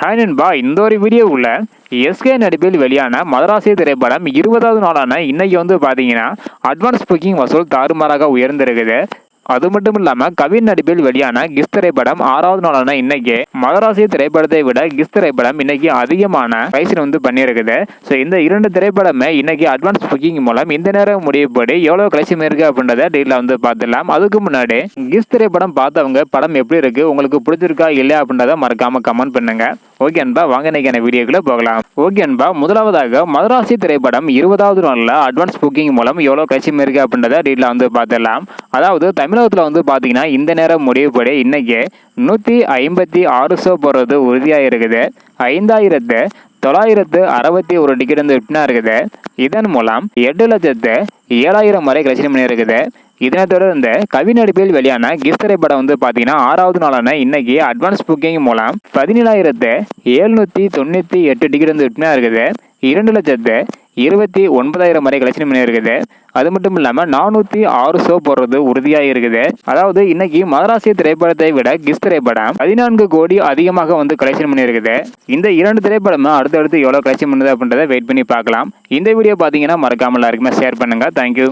Hi நண்பா இந்த ஒரு வீடியோவுல எஸ்கே நடிப்பில் வெளியான மதராசி திரைப்படம் இருபதாவது நாளான இன்னைக்கு வந்து பார்த்தீங்கன்னா அட்வான்ஸ் புக்கிங் வசூல் தாறுமாறாக உயர்ந்திருக்குது. அது மட்டும் இல்லாமல் கவின் நடிப்பில் வெளியான கிஸ் திரைப்படம் ஆறாவது நாளான இன்னைக்கு மதராசி திரைப்படத்தை விட கிஸ் திரைப்படம் இன்னைக்கு அதிகமான பிரைஸில் வந்து பண்ணியிருக்குது ஸோ இந்த இரண்டு திரைப்படமே இன்னைக்கு அட்வான்ஸ் புக்கிங் மூலம் இந்த நேரம் முடியப்படி எவ்வளோ கலெக்ஷன் இருக்கு அப்படின்றத டீட்டில் வந்து பார்த்துடலாம். அதுக்கு முன்னாடி கிஸ் திரைப்படம் பார்த்தவங்க படம் எப்படி இருக்கு உங்களுக்கு பிடிச்சிருக்கா இல்லையா அப்படின்றத மறக்காம கமெண்ட் பண்ணுங்க. ஓகே அன்பா வாங்க இன்னைக்கான வீடியோக்குள்ள போகலாம். ஓகே அன்பா முதலாவதாக மதராசி திரைப்படம் இருபதாவது நாளில் அட்வான்ஸ் புக்கிங் மூலம் எவ்வளோ கட்சி இருக்கு அப்படின்றத டீட்டில் வந்து பார்த்துடலாம். அதாவது தமிழகத்தில் வந்து பார்த்தீங்கன்னா இந்த நேரம் முடிவுப்படி இன்றைக்கி நூற்றி ஐம்பத்தி ஆறு ஷோ போடுறது உறுதியாக இருக்குது. ஐந்தாயிரத்து தொள்ளாயிரத்து அறுபத்தி ஒரு டிக்கெட் வந்து விட்டுனா இருக்குது. இதன் மூலம் எட்டு லட்சத்து ஏழாயிரம் வரை கலெக்ஷன் பண்ணி இருக்குது. இதனை தொடர்ந்து கவி நடிப்பில் வெளியான கிஃப்ட் திரைப்படம் வந்து பார்த்தீங்கன்னா ஆறாவது நாளான இன்னைக்கு அட்வான்ஸ் புக்கிங் மூலம் பதினேழாயிரத்து எழுநூற்றி தொண்ணூற்றி எட்டு டிக்கெட் வந்து விற்பனா இருக்குது இரண்டு லட்சத்து இருபத்தி ஒன்பதாயிரம் வரை கலெக்ஷன் பண்ணி இருக்குது. அது மட்டும் இல்லாமல் நானூற்றி ஆறு ஷோ போடுறது உறுதியாக இருக்குது. அதாவது இன்னைக்கு மதராசிய திரைப்படத்தை விட கிஸ் திரைப்படம் பதினான்கு கோடி அதிகமாக வந்து கலெக்ஷன் பண்ணியிருக்குது இந்த இரண்டு திரைப்படமும் அடுத்தடுத்து எவ்வளோ கலெக்ஷன் பண்ணுது அப்படின்றத வெயிட் பண்ணி பார்க்கலாம். இந்த வீடியோ பார்த்தீங்கன்னா மறக்காமல் எல்லாருக்குமே ஷேர் பண்ணுங்கள் தேங்க்யூ